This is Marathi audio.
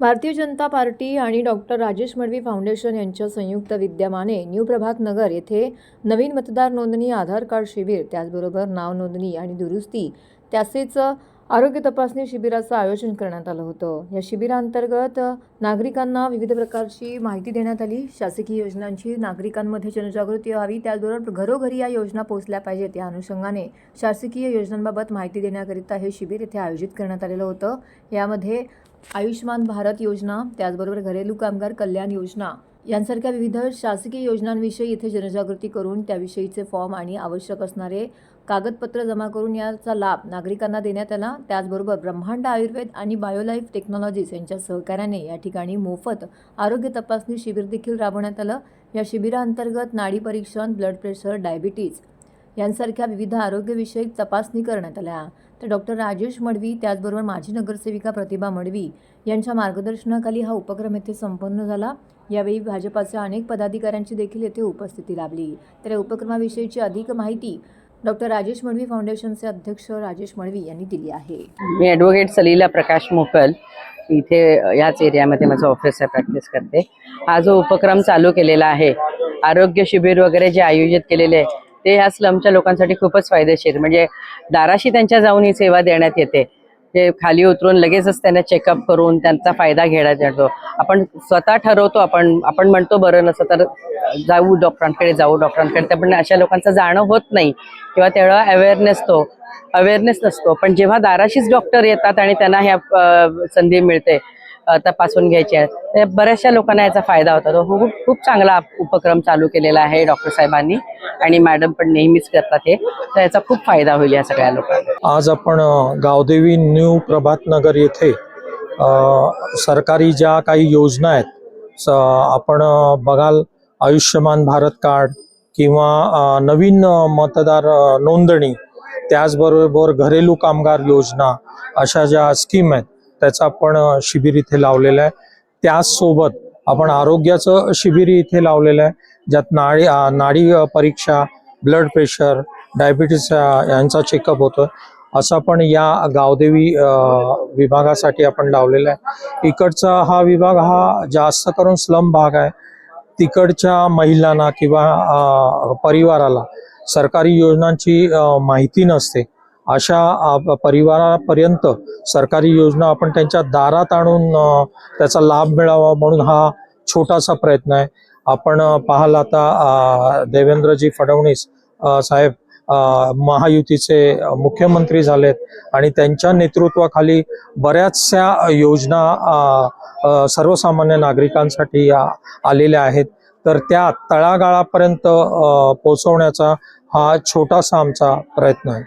भारतीय जनता पार्टी आणि डॉक्टर राजेश मडवी फाउंडेशन यांच्या संयुक्त विद्यमाने न्यू प्रभात नगर येथे नवीन मतदार नोंदणी आधार कार्ड शिबिर त्याचबरोबर नाव नोंदणी आणि दुरुस्ती तसेच आरोग्य तपासणी शिबिराचं आयोजन करण्यात आलं होतं. या शिबिरांतर्गत नागरिकांना विविध प्रकारची माहिती देण्यात आली. शासकीय योजनांची नागरिकांमध्ये जनजागृती व्हावी त्याचबरोबर घरोघरी या योजना पोहोचल्या पाहिजेत या अनुषंगाने शासकीय योजनांबाबत माहिती देण्याकरिता हे शिबिर येथे आयोजित करण्यात आलेलं होतं. यामध्ये आयुष्यमान भारत योजना त्याचबरोबर घरेलू कामगार कल्याण योजना यांसारख्या विविध शासकीय योजनांविषयी इथे जनजागृती करून त्याविषयीचे फॉर्म आणि आवश्यक असणारे कागदपत्र जमा करून याचा लाभ नागरिकांना देण्यात आला. त्याचबरोबर ब्रह्मांड आयुर्वेद आणि बायोलाईफ टेक्नॉलॉजीज यांच्या सहकार्याने या ठिकाणी मोफत आरोग्य तपासणी शिबिर देखील राबवण्यात आलं. या शिबिराअंतर्गत नाडी परीक्षण ब्लड प्रेशर डायबिटीज यांसारख्या विविध आरोग्यविषयक तपासणी करण्यात आल्या. तर डॉक्टर राजेश मडवी त्याचबरोबर माजी नगरसेविका प्रतिभा मडवी यांच्या मार्गदर्शनाखाली हा उपक्रम येथे संपन्न झाला. यावेळी भाजपाच्या अनेक पदाधिकाऱ्यांची देखील येथे उपस्थिती लाभली. तर या उपक्रमाविषयीची अधिक माहिती डॉक्टर राजेश मडवी फाउंडेशनचे अध्यक्ष राजेश मडवी यांनी दिली आहे. मी ॲडव्होकेट सलीला प्रकाश मोकल इथे याच एरियामध्ये माझं ऑफिस आहे प्रॅक्टिस करते. हा जो उपक्रम चालू केलेला आहे आरोग्य शिबिर वगैरे जे आयोजित केलेले आहे ते ह्या स्लमच्या लोकांसाठी खूपच फायदेशीर. म्हणजे दाराशी त्यांच्या जाऊन ही सेवा देण्यात येते. ते खाली उतरून लगेचच त्यांना चेकअप करून त्यांचा फायदा घेण्यात येतो. आपण स्वतः ठरवतो आपण आपण म्हणतो बरं नसं तर जाऊ डॉक्टरांकडे जाऊ डॉक्टरांकडे. पण अशा लोकांचं जाणं होत नाही. किंवा तेवढा अवेअरनेस तो अवेअरनेस नसतो. पण जेव्हा दाराशीच डॉक्टर येतात आणि त्यांना ह्या संधी मिळते तपासून घ्यायची आहे. बऱ्याचशा लोकांना याचा फायदा होता. तो खूप खूप चांगला उपक्रम चालू केलेला आहे डॉक्टर साहेबांनी आणि मॅडम पण नेहमीच करतात हे. तर याचा खूप फायदा होईल या सगळ्या लोकांना. आज आपण गावदेवी न्यू प्रभात नगर येथे सरकारी ज्या काही योजना आहेत आपण बघाल आयुष्यमान भारत कार्ड किंवा नवीन मतदार नोंदणी त्याचबरोबर घरेलू कामगार योजना अशा ज्या स्कीम आहेत त्याचं आपण शिबिर इथे लावलेलं आहे. त्याचसोबत आपण आरोग्याचं शिबिर इथे लावलेलं आहे. ज्यात नाळी नाडी परीक्षा ब्लड प्रेशर डायबिटीस यांचा चेकअप होतो. असं पण या गावदेवी विभागासाठी आपण लावलेला आहे. इकडचा हा विभाग हा जास्त करून स्लम भाग आहे. तिकडच्या महिलांना किंवा परिवाराला सरकारी योजनांची माहिती नसते. अशा परिवारापर्यंत सरकारी योजना आपण त्यांच्या दारात आणून त्याचा लाभ मिळावा म्हणून हा छोटासा प्रयत्न आहे. आपण पाहाल आता देवेंद्रजी फडणवीस साहेब महायुतीचे मुख्यमंत्री झालेत आणि त्यांच्या नेतृत्वाखाली बऱ्याचशा योजना सर्वसामान्य नागरिकांसाठी आलेल्या आहेत. तर त्या तळागाळापर्यंत पोचवण्याचा पोहोचवण्याचा हा छोटासा आमचा प्रयत्न आहे.